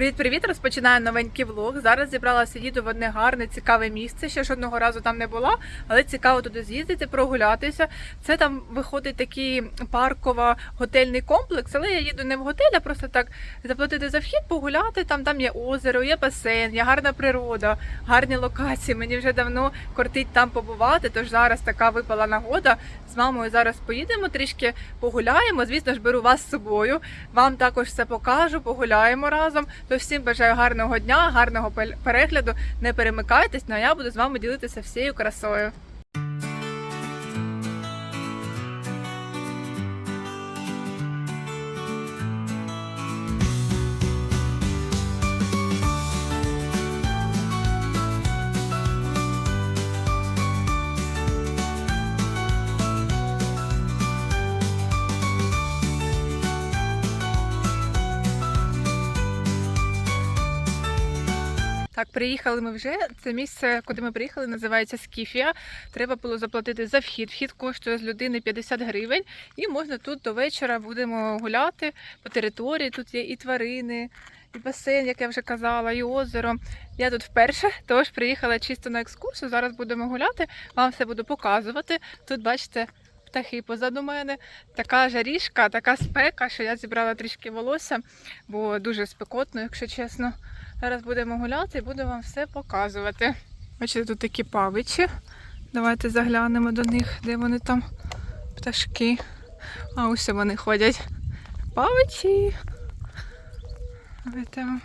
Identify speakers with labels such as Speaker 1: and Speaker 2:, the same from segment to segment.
Speaker 1: Привіт-привіт! Розпочинаю новенький влог. Зараз зібралася їду в одне гарне, цікаве місце. Ще жодного разу там не була, але цікаво туди з'їздити, прогулятися. Це там виходить такий парково-готельний комплекс, але я їду не в готель, а просто так заплатити за вхід, погуляти. Там, там є озеро, є басейн, є гарна природа, гарні локації. Мені вже давно кортить там побувати. Тож зараз така випала нагода. З мамою зараз поїдемо трішки погуляємо. Звісно ж, беру вас з собою. Вам також все покажу, погуляємо разом. То всім бажаю гарного дня, гарного перегляду. Не перемикайтесь, ну а я буду з вами ділитися всією красою. Так, приїхали ми вже. Це місце, куди ми приїхали, називається Скіфія. Треба було заплатити за вхід. Вхід коштує з людини 50 гривень, і можна тут до вечора будемо гуляти по території. Тут є і тварини, і басейн, як я вже казала, і озеро. Я тут вперше, тож приїхала чисто на екскурсію. Зараз будемо гуляти. Вам все буду показувати. Тут бачите. Птахи позаду мене, така жарішка, така спека, що я зібрала трішки волосся, бо дуже спекотно, якщо чесно. Зараз будемо гуляти і буду вам все показувати. Бачите, тут такі павичі. Давайте заглянемо до них, де вони там пташки. А ось вони ходять. Павичі. Давайте вам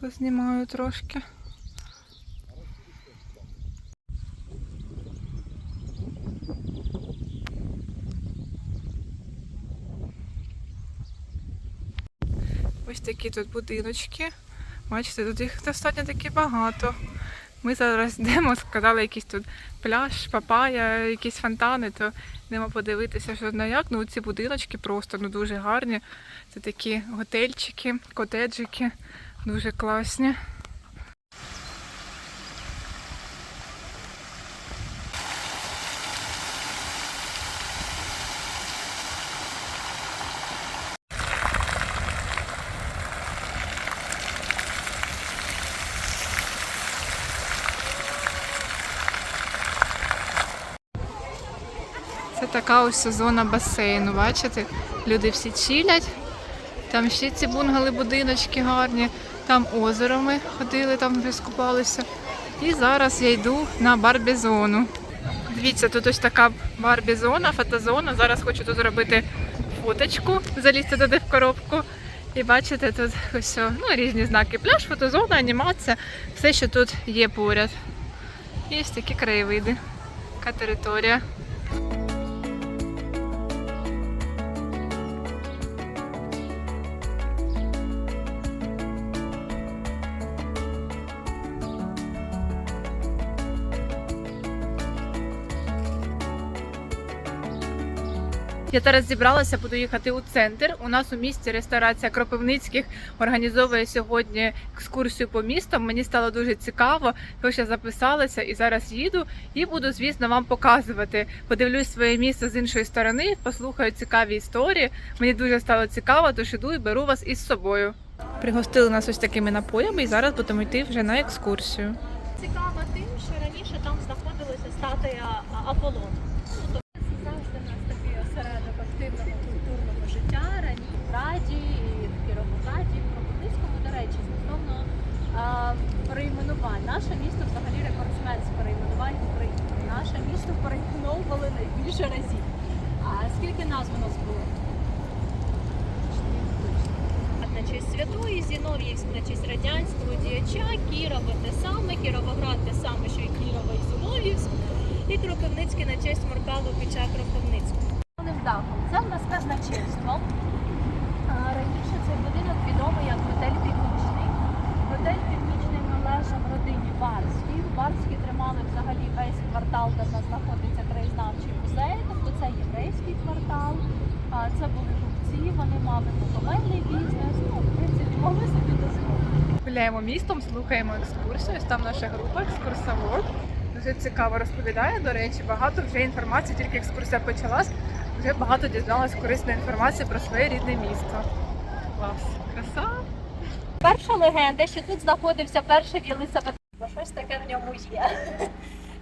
Speaker 1: познімаю трошки. Ось такі тут будиночки. Бачите, тут їх достатньо таки багато. Ми зараз йдемо, сказали, якийсь тут пляж, папая, якісь фонтани, то йдемо подивитися, що на як. Ну, ці будиночки просто ну, дуже гарні. Це такі готельчики, котеджики, дуже класні. Така ось зона басейну, бачите? Люди всі чилять. Там ще ці бунгали, будиночки гарні. Там озеро ми ходили, там скупалися. І зараз я йду на барбі-зону. Дивіться, тут ось така барбі-зона, фотозона. Зараз хочу тут зробити фоточку, залізти туди в коробку. І бачите, тут ось ну, різні знаки. Пляж, фотозона, анімація, все, що тут є поряд. І ось такі краєвиди. Така територія. Я зараз зібралася, буду їхати у центр. У нас у місті ресторація Кропивницьких організовує сьогодні екскурсію по містам. Мені стало дуже цікаво, тож я записалася і зараз їду і буду, звісно, вам показувати. Подивлюсь своє місце з іншої сторони, послухаю цікаві історії. Мені дуже стало цікаво, тож іду і беру вас із собою. Пригостили нас ось такими напоями, і зараз будемо йти вже на екскурсію.
Speaker 2: Цікаво тим, що раніше там знаходилася статуя Аполлона. Ну, то це завжди у нас такий осередок активного культурного життя. Раніше в Раді, і в Кіровограді, і в Кропивницькому, до речі, стосовно а, перейменувань. Наше місто взагалі рекордсмен з перейменувань в Україні. Наше місто перейменовували найбільше разів. А скільки назв у нас було? на честь святої, Честь радянського діяча, Кірова те саме, Кіровоград те саме, що і Кірова і Зінов'ївськ, і Кропивницький на честь Марка Лукича Кропивницького. Дахом. Це в нас казначейство. Раніше цей будинок відомий як готель Північний. Готель Північний належав родині Барській. Барські тримали взагалі весь квартал, де в нас знаходиться краєзнавчий музей, тобто це єврейський квартал. Це були купці, вони мали торговельний бізнес. Ну, в принципі, могли собі.
Speaker 1: Гуляємо містом, слухаємо екскурсію. Ось там наша група, екскурсовод. Дуже цікаво розповідає. До речі, багато вже інформації, тільки екскурсія почалась. Вже багато дізналась корисної інформації про своє рідне місто. Клас, краса.
Speaker 2: Перша легенда, що тут знаходився перший велосипед. Бо щось таке в ньому є.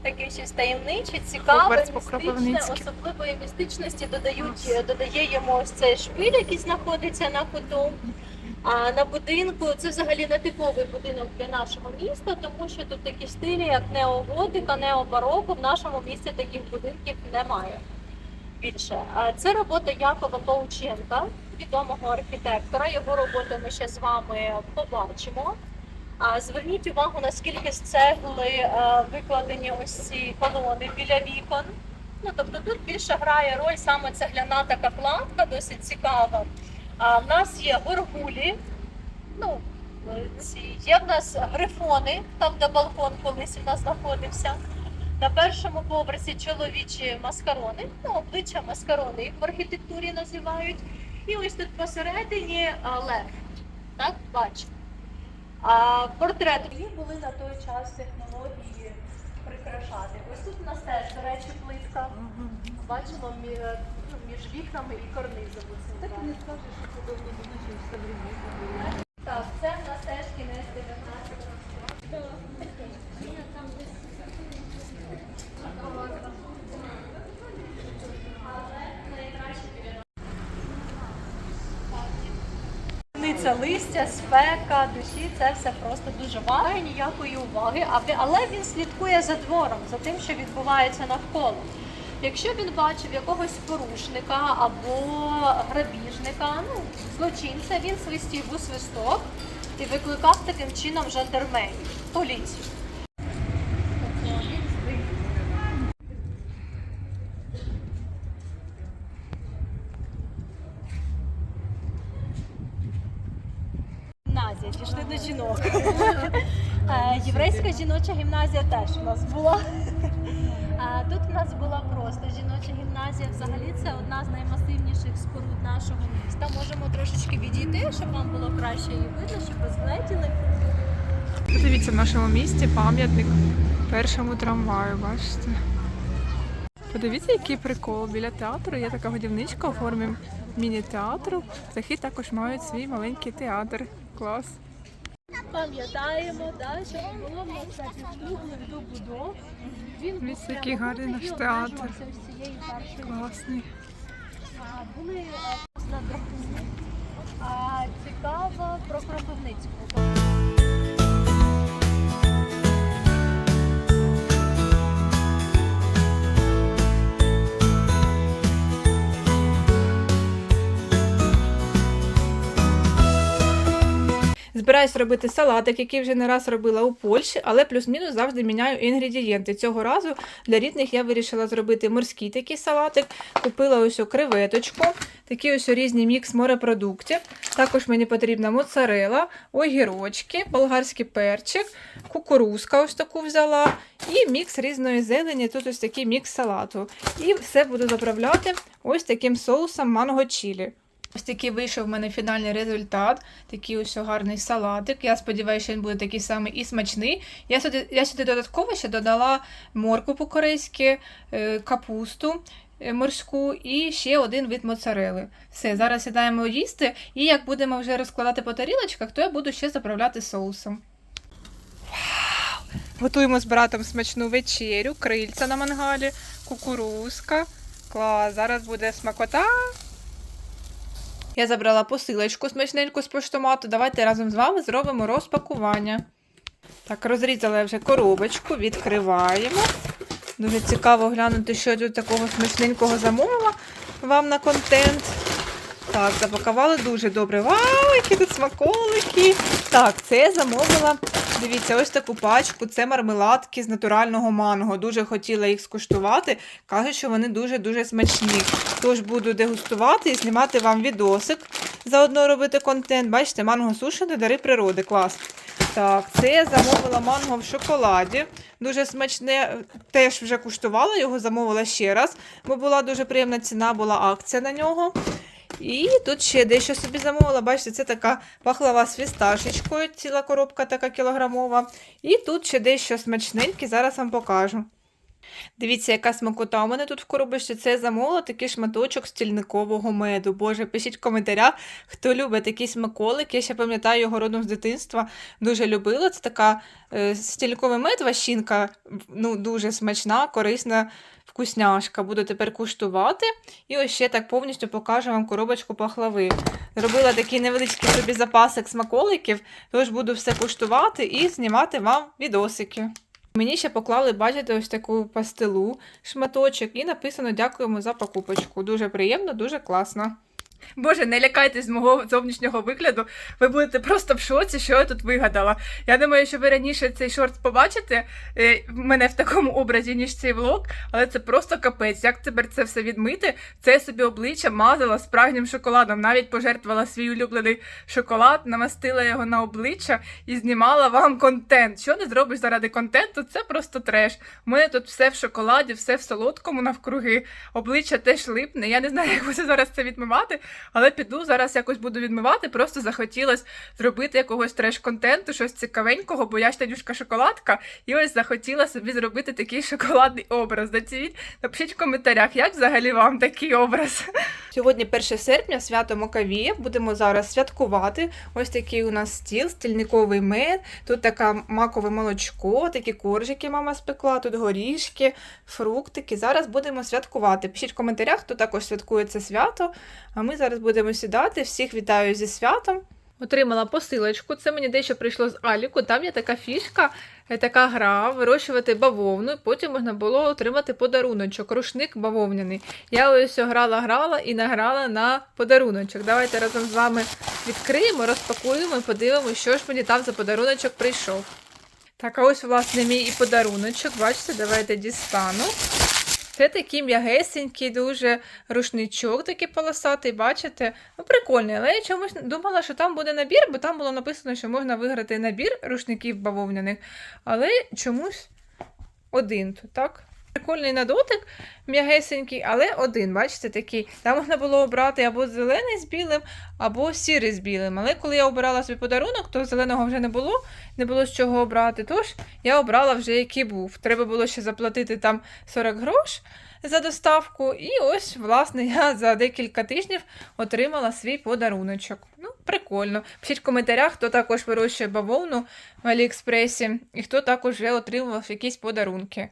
Speaker 2: Таке щось таємниче, цікаве, містичне, особливої містичності додають, додає йому ось цей шпиль, який знаходиться на куту. А на будинку це взагалі не типовий будинок для нашого міста, тому що тут такі стилі, як неоготика, необароко. В нашому місті таких будинків немає. Більше А це робота Якова Паученка, відомого архітектора. Його роботи ми ще з вами побачимо. А зверніть увагу, наскільки з цегли е, викладені ось ці колони біля вікон. Ну тобто тут більше грає роль саме цегляна така кладка, досить цікава. А в нас є горгулі, ну ці є в нас грифони, там де балкон колись у нас знаходився. На першому поверсі чоловічі маскарони, ну обличчя маскарони, їх в архітектурі називають. І ось тут посередині лев. Так, бачимо. А портрети Їх були на той час технології прикрашати. Ось тут у нас теж, до речі, плитка. Бачимо між вікнами і карнизом. Так не скажеш, що подобно до нашої современної. Так, це в нас теж кінець 19 Ниця листя, спека, душі це все просто дуже важко. ніякої уваги, але він слідкує за двором, за тим, що відбувається навколо. Якщо він бачив якогось порушника або грабіжника, ну злочинця, він свистів у свисток і викликав таким чином жандармерію, поліцію. Гімназія, пішли до жінок. Е, Єврейська жіноча гімназія теж у нас була. Тут у нас була просто жіноча гімназія. Взагалі це одна з наймасивніших споруд нашого міста. Можемо трошечки відійти, щоб вам було краще її видно, щоб розгледіли.
Speaker 1: Подивіться в нашому місті пам'ятник першому трамваю, бачите. Подивіться, який прикол. Біля театру є така годівничка у формі міні-театру. Птахи також мають свій маленький театр. Клас.
Speaker 2: Пам'ятаємо, да, що було в нас круглих добудов.
Speaker 1: Дивіться, який гарний наш театр.
Speaker 2: ось
Speaker 1: Класний.
Speaker 2: Були е, на цікаво про Кропивницьку.
Speaker 1: Збираюсь робити салатик, який вже не раз робила у Польщі, але плюс-мінус завжди міняю інгредієнти. Цього разу для рідних я вирішила зробити морський такий салатик. Купила ось креветочку, такі ось різні мікс морепродуктів. Також мені потрібна моцарела, огірочки, болгарський перчик, кукурузка ось таку взяла, і мікс різної зелені. Тут ось такий мікс салату. І все буду заправляти ось таким соусом манго чілі. Ось такий вийшов в мене фінальний результат. Такий ось гарний салатик. Я сподіваюся, що він буде такий самий і смачний. Я сюди, я сюди додатково ще додала морку по-корейськи, е, капусту е, морську і ще один вид моцарели. Все, зараз сідаємо їсти, і як будемо вже розкладати по тарілочках, то я буду ще заправляти соусом. Вау! Готуємо з братом смачну вечерю, крильця на мангалі, кукурузка. Клас, зараз буде смакота. Я забрала посилочку смачненьку з поштомату. Давайте разом з вами зробимо розпакування. Так, розрізала я вже коробочку, відкриваємо. Дуже цікаво глянути, що я тут такого смачненького замовила вам на контент. Так, запакували дуже добре. Вау, які тут смаколики! Так, це я замовила. Дивіться, ось таку пачку. Це мармеладки з натурального манго. Дуже хотіла їх скуштувати. Кажуть, що вони дуже-дуже смачні. Тож буду дегустувати і знімати вам відосик. Заодно робити контент. Бачите, манго сушене, дари природи. Клас. Так, це я замовила манго в шоколаді. Дуже смачне. Теж вже куштувала його, замовила ще раз, бо була дуже приємна ціна, була акція на нього. І тут ще дещо собі замовила. Бачите, це така пахлава з фісташечкою, ціла коробка така кілограмова. І тут ще дещо смачненьке, зараз вам покажу. Дивіться, яка смакота у мене тут в коробочці. Це замовила такий шматочок стільникового меду. Боже, пишіть в коментарях, хто любить такий смаколик. Я ще пам'ятаю його родом з дитинства. Дуже любила. Це така е, стільниковий мед, ващинка, ну, дуже смачна, корисна вкусняшка. Буду тепер куштувати. І ось ще так повністю покажу вам коробочку пахлави. Зробила такий невеличкий собі запасик смаколиків, тож буду все куштувати і знімати вам відосики. Мені ще поклали, бачите, ось таку пастилу, шматочок, і написано дякуємо за покупочку. Дуже приємно, дуже класно. Боже, не лякайтесь з мого зовнішнього вигляду. Ви будете просто в шоці, що я тут вигадала. Я думаю, що ви раніше цей шорт побачите е, мене в такому образі, ніж цей влог, але це просто капець. Як тепер це все відмити? Це собі обличчя мазала справжнім шоколадом. Навіть пожертвувала свій улюблений шоколад, намастила його на обличчя і знімала вам контент. Що не зробиш заради контенту? Це просто треш. У мене тут все в шоколаді, все в солодкому навкруги. Обличчя теж липне. Я не знаю, як буду зараз це відмивати, але піду зараз якось буду відмивати. Просто захотілося зробити якогось треш-контенту, щось цікавенького, бо я ж Танюшка шоколадка, і ось захотіла собі зробити такий шоколадний образ. Зацініть, напишіть в коментарях, як взагалі вам такий образ. Сьогодні 1 серпня, свято Макавія. Будемо зараз святкувати. Ось такий у нас стіл, стільниковий мед. Тут таке макове молочко, такі коржики мама спекла, тут горішки, фруктики. Зараз будемо святкувати. Пишіть в коментарях, хто також святкує це свято. А ми зараз будемо сідати. Всіх вітаю зі святом. Отримала посилочку. Це мені дещо прийшло з Аліку. Там є така фішка, е, така гра, вирощувати бавовну. Потім можна було отримати подаруночок, рушник бавовняний. Я ось грала, грала і награла на подаруночок. Давайте разом з вами відкриємо, розпакуємо і подивимося, що ж мені там за подаруночок прийшов. Так, а ось, власне, мій і подаруночок. Бачите, давайте дістану. Це такий м'ягесенький дуже рушничок, такий полосатий, бачите? Ну, прикольний, але я чомусь думала, що там буде набір, бо там було написано, що можна виграти набір рушників бавовняних, але чомусь один тут, так? Прикольний на дотик, м'ягесенький, але один, бачите, такий. Там можна було обрати або зелений з білим, або сірий з білим. Але коли я обирала свій подарунок, то зеленого вже не було, не було з чого обрати. Тож я обрала вже який був. Треба було ще заплатити там 40 грош за доставку. І ось, власне, я за декілька тижнів отримала свій подаруночок. Ну, прикольно. Пишіть в коментарях, хто також вирощує бавовну в Аліекспресі, і хто також вже отримував якісь подарунки.